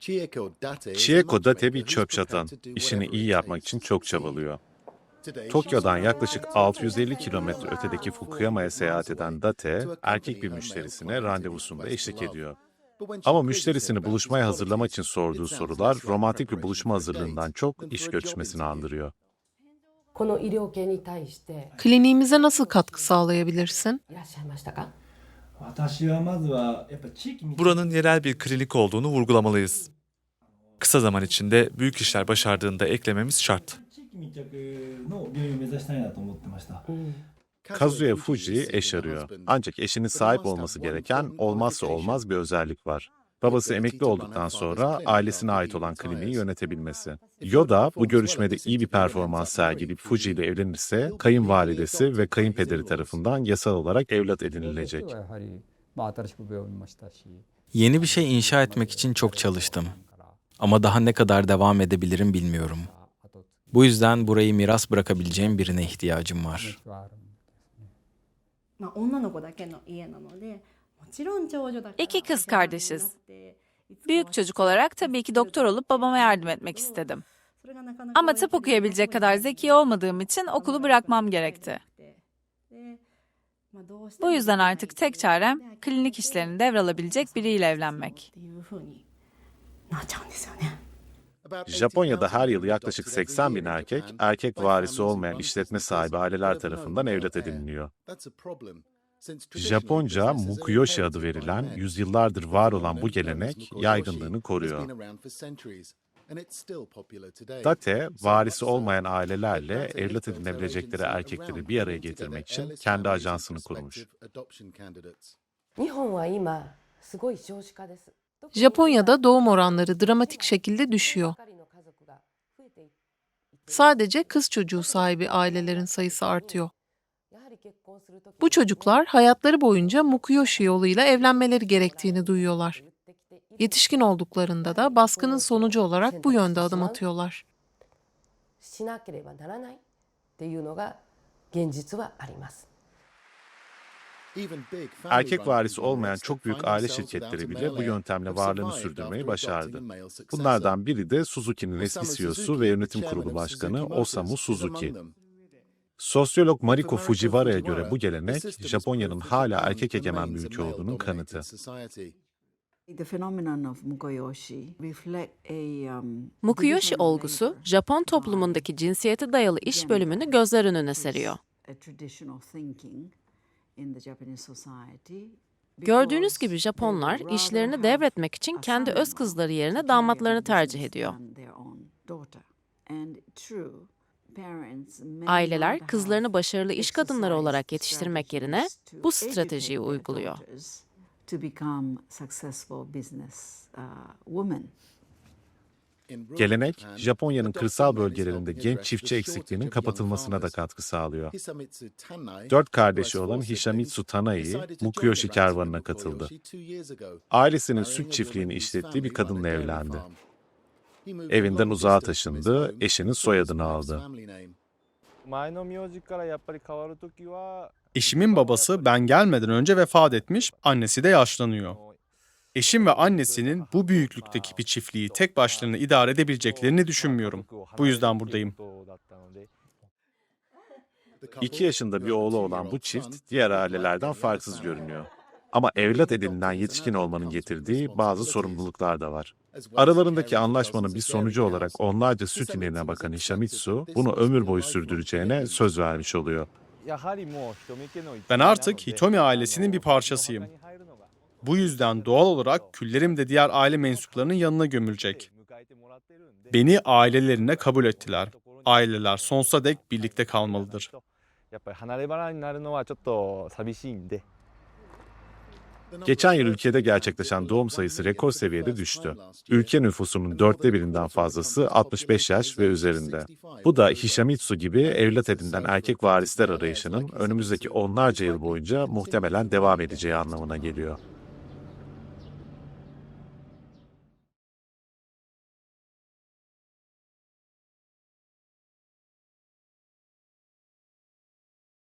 Chieko Date bir çöp çatan. İşini iyi yapmak için çok çabalıyor. Tokyo'dan yaklaşık 650 kilometre ötedeki Fukuyama'ya seyahat eden Date, erkek bir müşterisine randevusunda eşlik ediyor. Ama müşterisini buluşmaya hazırlamak için sorduğu sorular romantik bir buluşma hazırlığından çok iş görüşmesini andırıyor. Kliniğimize nasıl katkı sağlayabilirsin? Buranın yerel bir klinik olduğunu vurgulamalıyız. Kısa zaman içinde büyük işler başardığında eklememiz şart. Kazuya Fuji eş arıyor. Ancak eşinin sahip olması gereken olmazsa olmaz bir özellik var babası emekli olduktan sonra ailesine ait olan kliniği yönetebilmesi. Yoda bu görüşmede iyi bir performans sergileyip Fuji ile evlenirse kayınvalidesi ve kayınpederi tarafından yasal olarak evlat edinilecek. Yeni bir şey inşa etmek için çok çalıştım. Ama daha ne kadar devam edebilirim bilmiyorum. Bu yüzden burayı miras bırakabileceğim birine ihtiyacım var. İki kız kardeşiz. Büyük çocuk olarak tabii ki doktor olup babama yardım etmek istedim. Ama tıp okuyabilecek kadar zeki olmadığım için okulu bırakmam gerekti. Bu yüzden artık tek çarem klinik işlerini devralabilecek biriyle evlenmek. Japonya'da her yıl yaklaşık 80 bin erkek, erkek varisi olmayan işletme sahibi aileler tarafından evlat ediniliyor. Japonca mukuyoshi adı verilen, yüzyıllardır var olan bu gelenek yaygınlığını koruyor. Date, varisi olmayan ailelerle evlat edinebilecekleri erkekleri bir araya getirmek için kendi ajansını kurmuş. Japonya'da doğum oranları dramatik şekilde düşüyor. Sadece kız çocuğu sahibi ailelerin sayısı artıyor. Bu çocuklar hayatları boyunca Mukuyoshi yoluyla evlenmeleri gerektiğini duyuyorlar. Yetişkin olduklarında da baskının sonucu olarak bu yönde adım atıyorlar. Erkek varisi olmayan çok büyük aile şirketleri bile bu yöntemle varlığını sürdürmeyi başardı. Bunlardan biri de Suzuki'nin eski CEO'su ve yönetim kurulu başkanı Osamu Suzuki. Sosyolog Mariko Fujiwara'ya göre bu gelenek, Japonya'nın hala erkek egemen bir ülke olduğunun kanıtı. Um, Mukuyoshi division olgusu, Japon toplumundaki cinsiyete dayalı iş bölümünü gözler önüne seriyor. Gördüğünüz gibi Japonlar işlerini devretmek için kendi öz kızları yerine damatlarını tercih ediyor. Aileler kızlarını başarılı iş kadınları olarak yetiştirmek yerine bu stratejiyi uyguluyor. uh. Gelenek, Japonya'nın kırsal bölgelerinde genç çiftçi eksikliğinin kapatılmasına da katkı sağlıyor. Dört kardeşi olan Hishamitsu Tanai, Mukuyoshi kervanına katıldı. Ailesinin süt çiftliğini işlettiği bir kadınla evlendi. Evinden uzağa taşındı, eşinin soyadını aldı. Eşimin babası ben gelmeden önce vefat etmiş, annesi de yaşlanıyor. Eşim ve annesinin bu büyüklükteki bir çiftliği tek başlarına idare edebileceklerini düşünmüyorum. Bu yüzden buradayım. İki yaşında bir oğlu olan bu çift diğer ailelerden farksız görünüyor. Ama evlat edinilen yetişkin olmanın getirdiği bazı sorumluluklar da var. Aralarındaki anlaşmanın bir sonucu olarak onlarca süt ineğine bakan Hishamitsu, bunu ömür boyu sürdüreceğine söz vermiş oluyor. Ben artık Hitomi ailesinin bir parçasıyım. Bu yüzden doğal olarak küllerim de diğer aile mensuplarının yanına gömülecek. Beni ailelerine kabul ettiler. Aileler sonsuza dek birlikte kalmalıdır. Geçen yıl ülkede gerçekleşen doğum sayısı rekor seviyede düştü. Ülke nüfusunun dörtte birinden fazlası 65 yaş ve üzerinde. Bu da Hishamitsu gibi evlat edinilen erkek varisler arayışının önümüzdeki onlarca yıl boyunca muhtemelen devam edeceği anlamına geliyor.